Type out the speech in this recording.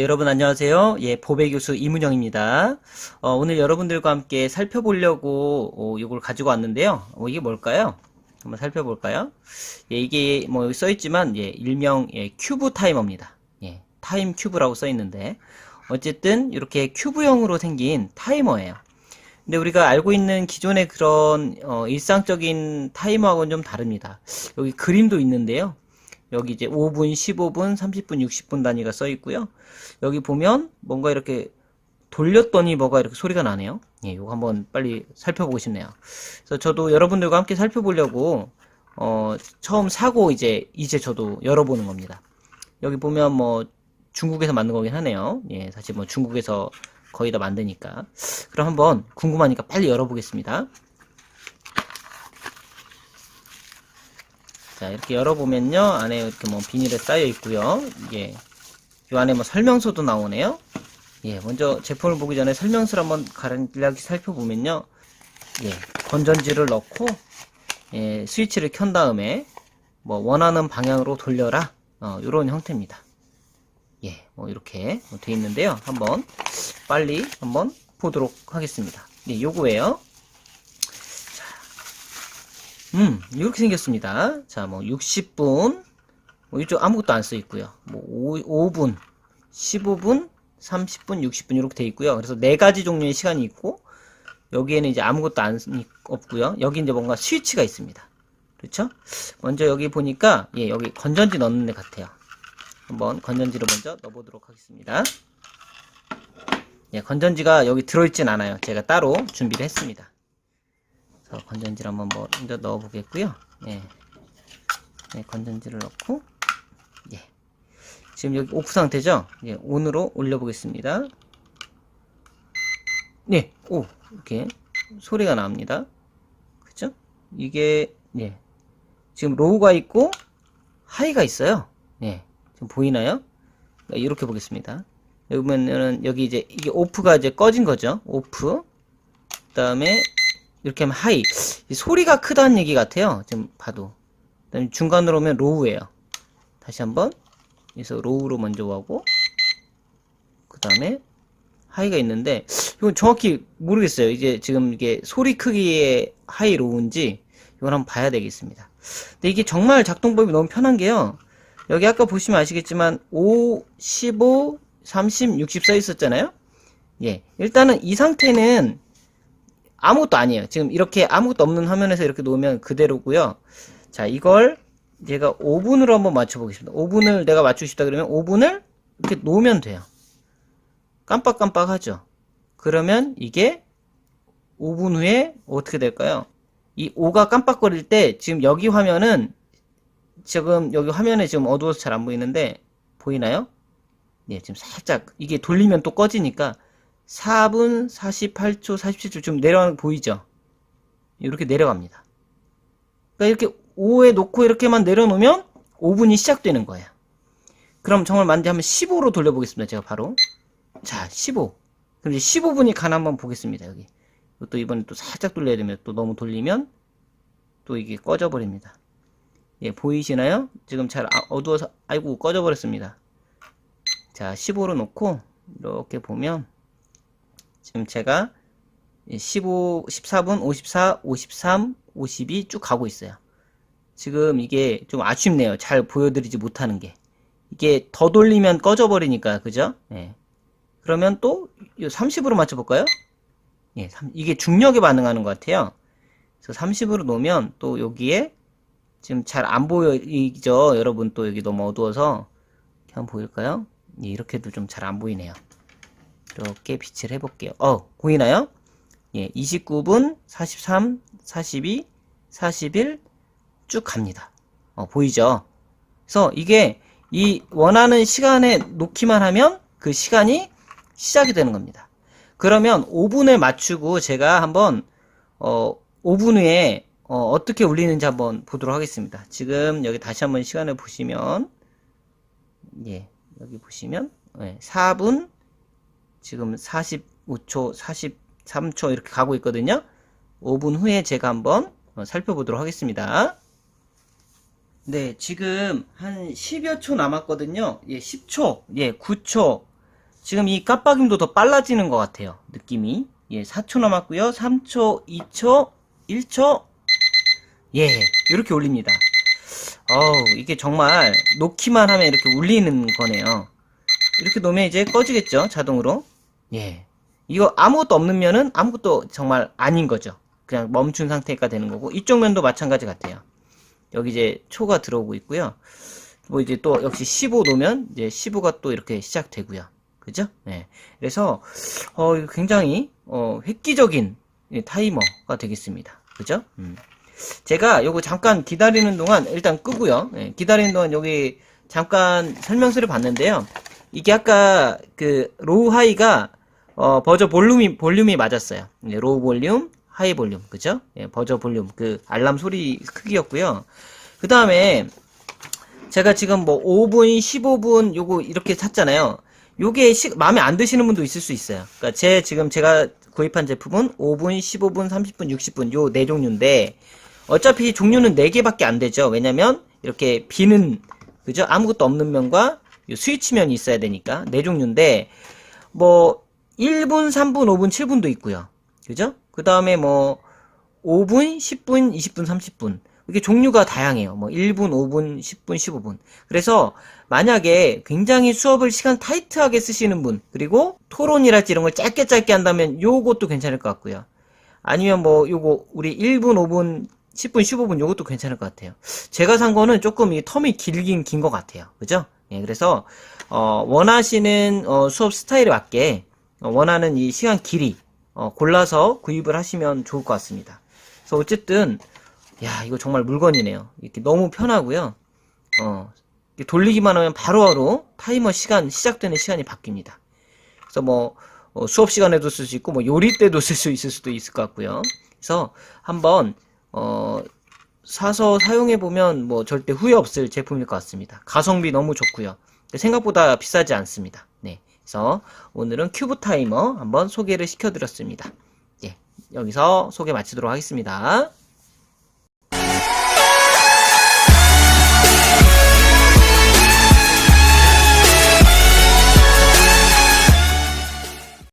네, 여러분 안녕하세요. 예, 보배 교수 이문영입니다. 어, 오늘 여러분들과 함께 살펴보려고 어, 이걸 가지고 왔는데요. 어, 이게 뭘까요? 한번 살펴볼까요? 예, 이게 뭐 여기 써 있지만 예, 일명 예, 큐브 타이머입니다. 예, 타임 큐브라고 써 있는데 어쨌든 이렇게 큐브형으로 생긴 타이머예요. 근데 우리가 알고 있는 기존의 그런 어, 일상적인 타이머하고는 좀 다릅니다. 여기 그림도 있는데요. 여기 이제 5분, 15분, 30분, 60분 단위가 써 있고요. 여기 보면 뭔가 이렇게 돌렸더니 뭐가 이렇게 소리가 나네요. 예, 이거 한번 빨리 살펴보고 싶네요. 그래서 저도 여러분들과 함께 살펴보려고 어, 처음 사고 이제 이제 저도 열어보는 겁니다. 여기 보면 뭐 중국에서 만든 거긴 하네요. 예, 사실 뭐 중국에서 거의 다 만드니까. 그럼 한번 궁금하니까 빨리 열어보겠습니다. 자, 이렇게 열어보면요. 안에 이렇게 뭐 비닐에 쌓여 있고요. 예. 이 안에 뭐 설명서도 나오네요. 예, 먼저 제품을 보기 전에 설명서를 한번 간략히 살펴보면요. 예, 건전지를 넣고, 예, 스위치를 켠 다음에, 뭐, 원하는 방향으로 돌려라. 어, 요런 형태입니다. 예, 뭐, 이렇게 돼 있는데요. 한번, 빨리 한번 보도록 하겠습니다. 예, 요거예요. 음, 이렇게 생겼습니다. 자, 뭐, 60분, 뭐, 이쪽 아무것도 안 써 있고요. 뭐, 5, 분 15분, 30분, 60분, 이렇게 돼 있고요. 그래서 네 가지 종류의 시간이 있고, 여기에는 이제 아무것도 안, 없고요. 여기 이제 뭔가 스위치가 있습니다. 그렇죠? 먼저 여기 보니까, 예, 여기 건전지 넣는 데 같아요. 한번 건전지를 먼저 넣어보도록 하겠습니다. 예, 건전지가 여기 들어있진 않아요. 제가 따로 준비를 했습니다. 그래서 건전지를 한번 뭐 먼저 넣어 보겠고요. 예. 네, 건전지를 넣고 예. 지금 여기 오프 상태죠? 예, 온으로 올려 보겠습니다. 네. 오, 이렇게 소리가 나옵니다. 그죠? 이게 예. 지금 로우가 있고 하이가 있어요. 예. 지금 보이나요? 이렇게 보겠습니다. 여기 보면은 여기 이제 이게 오프가 이제 꺼진 거죠. 오프. 그 다음에 이렇게 하면 하이. 소리가 크다는 얘기 같아요. 지금 봐도. 그다음에 중간으로 오면 로우예요. 다시 한번. 그래서 로우로 먼저 하고 그 다음에 하이가 있는데 이건 정확히 모르겠어요. 이제 지금 이게 소리 크기의 하이 로우인지 이걸 한번 봐야 되겠습니다. 근데 이게 정말 작동법이 너무 편한 게요. 여기 아까 보시면 아시겠지만 5, 15, 30, 60써 있었잖아요. 예. 일단은 이 상태는 아무것도 아니에요. 지금 이렇게 아무것도 없는 화면에서 이렇게 놓으면 그대로고요. 자, 이걸 제가 5분으로 한번 맞춰보겠습니다. 5분을 내가 맞추고 싶다 그러면 5분을 이렇게 놓으면 돼요. 깜빡깜빡하죠. 그러면 이게 5분 후에 어떻게 될까요? 이 5가 깜빡거릴 때 지금 여기 화면은 지금 여기 화면에 지금 어두워서 잘 안 보이는데 보이나요? 네, 지금 살짝 이게 돌리면 또 꺼지니까 4분 48초 47초 좀거 보이죠? 이렇게 내려갑니다. 그러니까 이렇게 5에 놓고 이렇게만 내려놓으면 5분이 시작되는 거예요. 그럼 정말 만지 한번 15로 돌려보겠습니다. 제가 바로. 자, 15. 그럼 이제 15분이 간 한번 보겠습니다. 여기. 또 이번에 또 살짝 돌려야 되면 또 너무 돌리면 또 이게 꺼져버립니다. 예, 보이시나요? 지금 잘 아- 어두워서, 아이고, 꺼져버렸습니다. 자, 15로 놓고, 이렇게 보면, 지금 제가 15, 14분, 54, 53, 52 쭉 가고 있어요. 지금 이게 좀 아쉽네요. 잘 보여드리지 못하는 게. 이게 더 돌리면 꺼져버리니까, 그죠? 예. 그러면 또 30으로 맞춰볼까요? 예, 3 이게 중력에 반응하는 것 같아요. 그래서 30으로 놓으면 또 여기에 지금 잘 안 보이죠? 여러분 또 여기 너무 어두워서 이렇게 한번 보일까요? 예, 이렇게도 좀 잘 안 보이네요. 이렇게 빛을 해볼게요. 어, 보이나요? 예, 29분, 43, 42, 41, 쭉 갑니다. 어, 보이죠? 그래서 이게 이 원하는 시간에 놓기만 하면 그 시간이 시작이 되는 겁니다. 그러면 5분을 맞추고 제가 한번, 어, 5분 후에, 어, 어떻게 울리는지 한번 보도록 하겠습니다. 지금 여기 다시 한번 시간을 보시면, 예, 여기 보시면, 예, 4분, 지금 45초, 43초 이렇게 가고 있거든요. 5분 후에 제가 한번 어, 살펴보도록 하겠습니다. 네, 지금 한 10여 초 남았거든요. 예, 10초, 예, 9초, 지금 이 깜빡임도 더 빨라지는 것 같아요. 느낌이. 예, 4초 남았고요. 3초, 2초, 1초. 예, 이렇게 울립니다. 어우, 이게 정말 놓기만 하면 이렇게 울리는 거네요. 이렇게 놓으면 이제 꺼지겠죠, 자동으로. 예. 이거 아무것도 없는 면은 아무것도 정말 아닌 거죠. 그냥 멈춘 상태가 되는 거고, 이쪽 면도 마찬가지 같아요. 여기 이제 초가 들어오고 있고요. 뭐 이제 또 역시 15 놓으면 이제 15가 또 이렇게 시작되고요. 그죠? 네. 그래서 어 굉장히 어 획기적인 예, 타이머가 되겠습니다. 그죠? 음. 제가 요거 잠깐 기다리는 동안 일단 끄고요. 예, 기다리는 동안 여기 잠깐 설명서를 봤는데요. 이게 아까 그 로우 하이가 어 버저 볼륨이 볼륨이 맞았어요. 예, 로우 볼륨, 하이 볼륨, 그죠? 예, 버저 볼륨 그 알람 소리 크기였고요. 그 다음에 제가 지금 뭐 5분, 15분 요거 이렇게 샀잖아요. 요게 시- 마음에 안 드시는 분도 있을 수 있어요. 그러니까 제 지금 제가 구입한 제품은 5분, 15분, 30분, 60분 요 네 종류인데 어차피 종류는 네 개밖에 안 되죠. 왜냐면 이렇게 비는 그죠? 아무것도 없는 면과 요 스위치면이 있어야 되니까 네 종류인데 뭐 1분, 3분, 5분, 7분도 있고요. 그죠? 그 다음에 뭐 5분, 10분, 20분, 30분. 이게 종류가 다양해요. 뭐 1분, 5분, 10분, 15분. 그래서 만약에 굉장히 수업을 시간 타이트하게 쓰시는 분, 그리고 토론이랄지 이런 걸 짧게 짧게 한다면 요것도 괜찮을 것 같고요. 아니면 뭐 요거 우리 1분, 5분, 10분, 15분 요것도 괜찮을 것 같아요. 제가 산 거는 조금 이 텀이 길긴 긴 것 같아요. 그죠? 예, 그래서 어, 원하시는 어, 수업 스타일에 맞게 어, 원하는 이 시간 길이 어, 골라서 구입을 하시면 좋을 것 같습니다. 그래서 어쨌든 야 이거 정말 물건이네요. 이렇게 너무 편하고요. 어, 돌리기만 하면 바로바로 타이머 시간 시작되는 시간이 바뀝니다. 그래서 뭐 어, 수업 시간에도 쓸 수 있고 뭐 요리 때도 쓸 수 있을 수도 있을 것 같고요. 그래서 한번 어, 사서 사용해 보면 뭐 절대 후회 없을 제품일 것 같습니다. 가성비 너무 좋고요. 생각보다 비싸지 않습니다. 네. 그래서 오늘은 큐브 타이머 한번 소개를 시켜드렸습니다. 예. 여기서 소개 마치도록 하겠습니다.